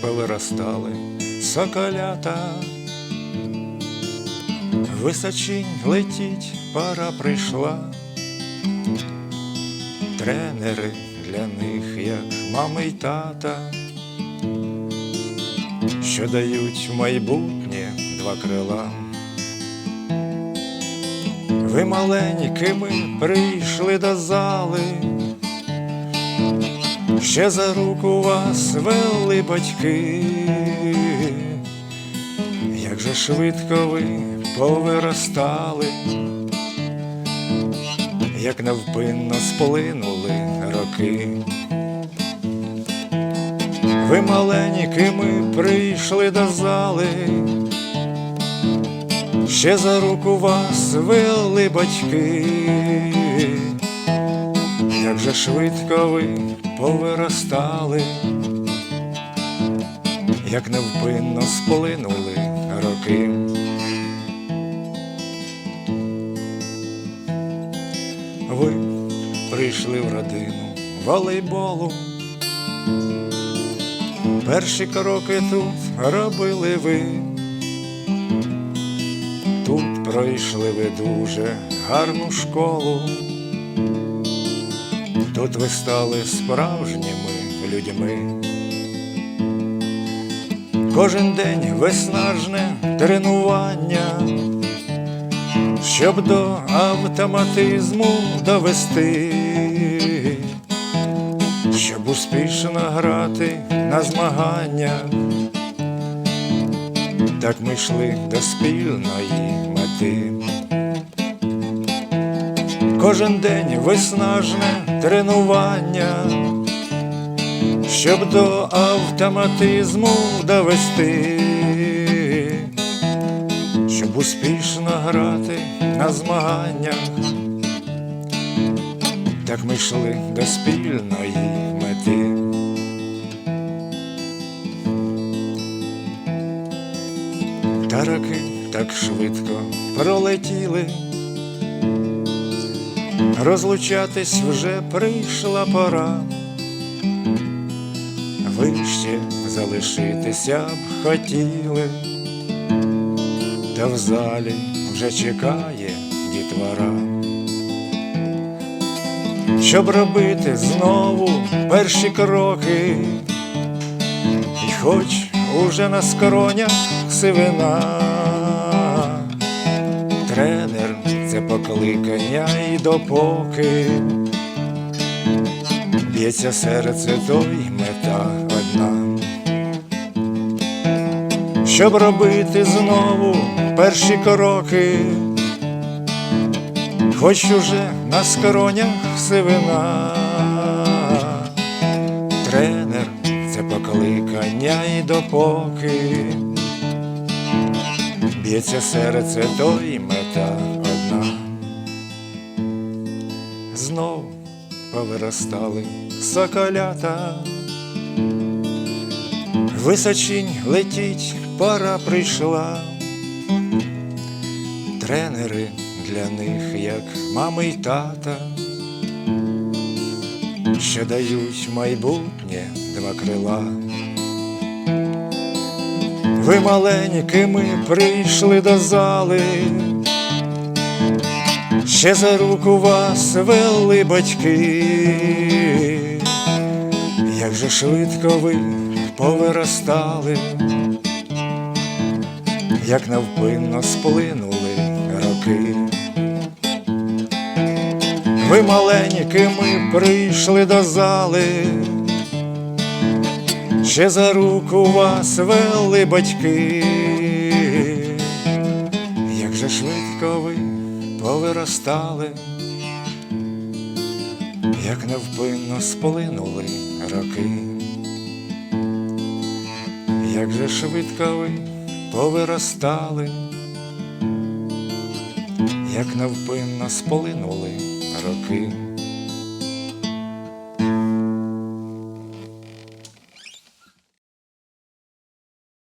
повиростали соколята. Височинь летіть, пора прийшла. Тренери для них, як мами й тата, що дають майбутнє два крила. Ви маленькими прийшли до зали, ще за руку вас вели батьки, як же швидко ви повиростали, як невпинно сплинули роки. Ви маленькими прийшли до зали, ще за руку вас вели батьки, як же швидко ви повиростали, як невпинно сплинули роки. Ви прийшли в родину волейболу. Перші кроки тут робили ви. Тут пройшли ви дуже гарну школу. Тут ви стали справжніми людьми. Кожен день виснажне тренування, щоб до автоматизму довести, щоб успішно грати на змаганнях. Так ми йшли до спільної мети. Кожен день виснажне тренування, щоб до автоматизму довести, щоб успішно грати на змаганнях. Так ми йшли до спільної мети. Та роки так швидко пролетіли, розлучатись вже прийшла пора. Ви ще залишитися б хотіли, та в залі вже чекає дітвора. Щоб робити знову перші кроки, і хоч уже на скронях сивина, це покликання і допоки. Б'ється серце, то й мета одна. Щоб робити знову перші кроки, хоч уже на скронях сивина, тренер це покликання і допоки. Б'ється серце, то й мета Знов повиростали соколята, височинь летіть, пора прийшла. Тренери для них, як мами й тата, що дають майбутнє два крила. Ви маленькими прийшли до зали, ще за руку вас вели батьки, як же швидко ви повиростали, як навпинно сплинули роки. Ви маленькими прийшли до зали, ще за руку вас вели батьки, як же швидко ви повиростали, як невпинно сплинули роки, як же швидко ви повиростали, як невпинно сплинули роки.